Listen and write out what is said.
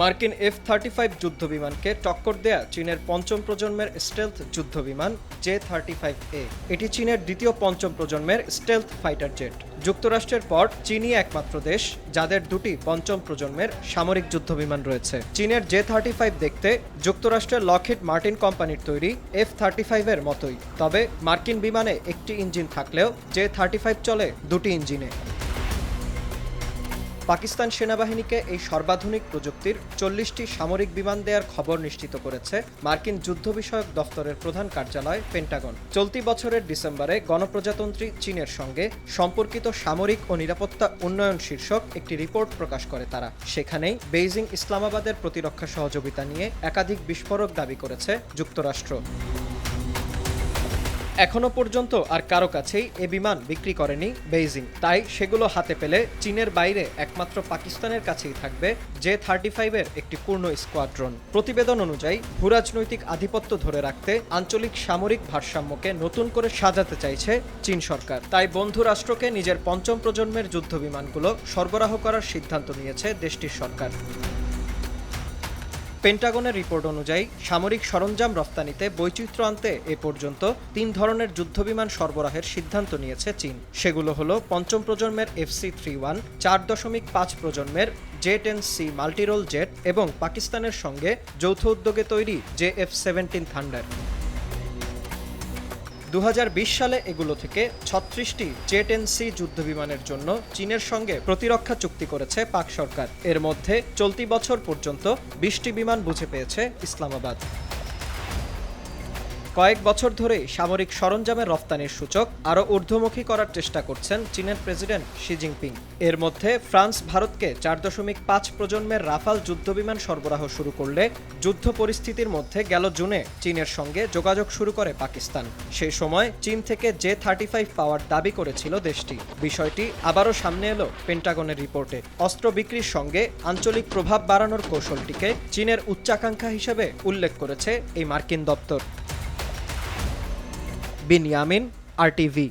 মার্কিন F thirty five যুদ্ধবিমানকে টক্কর দেয়া চীনের পঞ্চম প্রজন্মের স্টেলথ যুদ্ধবিমান জে থার্টি ফাইভ এ এটি চীনের দ্বিতীয় পঞ্চম প্রজন্মের স্টেলথ ফাইটার জেট যুক্তরাষ্ট্রের পর চীনই একমাত্র দেশ যাদের দুটি পঞ্চম প্রজন্মের সামরিক যুদ্ধবিমান রয়েছে। চীনের জে থার্টি ফাইভ দেখতে যুক্তরাষ্ট্রের লকহিড মার্টিন কোম্পানির তৈরি এফ থার্টি ফাইভের মতোই। তবে মার্কিন বিমানে একটি ইঞ্জিন থাকলেও জে থার্টি ফাইভ চলে দুটি ইঞ্জিনে। পাকিস্তান সেনাবাহিনীকে এই সর্বাধুনিক প্রযুক্তির চল্লিশটি সামরিক বিমান দেওয়ার খবর নিশ্চিত করেছে মার্কিন যুদ্ধ বিষয়ক দফতরের প্রধান কার্যালয় পেন্টাগন। চলতি বছরের ডিসেম্বরে গণপ্রজাতন্ত্রী চীনের সঙ্গে সম্পর্কিত সামরিক ও নিরাপত্তা উন্নয়ন শীর্ষক একটি রিপোর্ট প্রকাশ করে তারা। সেখানেই বেইজিং ইসলামাবাদের প্রতিরক্ষা সহযোগিতা নিয়ে একাধিক বিস্ফোরক দাবি করেছে যুক্তরাষ্ট্র। এখনও পর্যন্ত আর কারও কাছেই এ বিমান বিক্রি করেনি বেইজিং। তাই সেগুলো হাতে পেলে চীনের বাইরে একমাত্র পাকিস্তানের কাছেই থাকবে জে থার্টি ফাইভের একটি পূর্ণ স্কোয়াড্রন। প্রতিবেদন অনুযায়ী ভূরাজনৈতিক আধিপত্য ধরে রাখতে আঞ্চলিক সামরিক ভারসাম্যকে নতুন করে সাজাতে চাইছে চীন সরকার। তাই বন্ধু রাষ্ট্রকে নিজের পঞ্চম প্রজন্মের যুদ্ধ বিমানগুলো সরবরাহ করার সিদ্ধান্ত নিয়েছে দেশটির সরকার। পেন্টাগনের রিপোর্ট অনুযায়ী, সামরিক সরঞ্জাম রফতানিতে বৈচিত্র্য আনতে এ পর্যন্ত তিন ধরনের যুদ্ধবিমান সরবরাহের সিদ্ধান্ত নিয়েছে চীন। সেগুলো হলো পঞ্চম প্রজন্মের এফসি থ্রি ওয়ান, চার দশমিক পাঁচ প্রজন্মের J ten C multirole jet এবং পাকিস্তানের সঙ্গে যৌথ উদ্যোগে তৈরি জে এফ সেভেন্টিন থান্ডার। দু হাজার বিশ সালে এগুলো থেকে ছত্রিশটি জেট এন সি যুদ্ধবিমানের জন্য চীনের সঙ্গে প্রতিরক্ষা চুক্তি করেছে পাক সরকার। এর মধ্যে চলতি বছর পর্যন্ত বিশটি বিমান বুঝে পেয়েছে ইসলামাবাদ। কয়েক বছর ধরে সামরিক সরঞ্জামের রফতানির সূচক আরও ঊর্ধ্বমুখী করার চেষ্টা করছেন চীনের প্রেসিডেন্ট শি জিনপিং। এর মধ্যে ফ্রান্স ভারতকে চার দশমিক পাঁচ প্রজন্মের রাফাল যুদ্ধবিমান সরবরাহ শুরু করলে যুদ্ধ পরিস্থিতির মধ্যে গেল জুনে চীনের সঙ্গে যোগাযোগ শুরু করে পাকিস্তান। সে সময় চীন থেকে জে থার্টি ফাইভ পাওয়ার দাবি করেছিল দেশটি। বিষয়টি আবারও সামনে এলো পেন্টাগনের রিপোর্টে। অস্ত্র বিক্রির সঙ্গে আঞ্চলিক প্রভাব বাড়ানোর কৌশলটিকে চীনের উচ্চাকাঙ্ক্ষা হিসেবে উল্লেখ করেছে এই মার্কিন দপ্তর। Bin Yamin R T V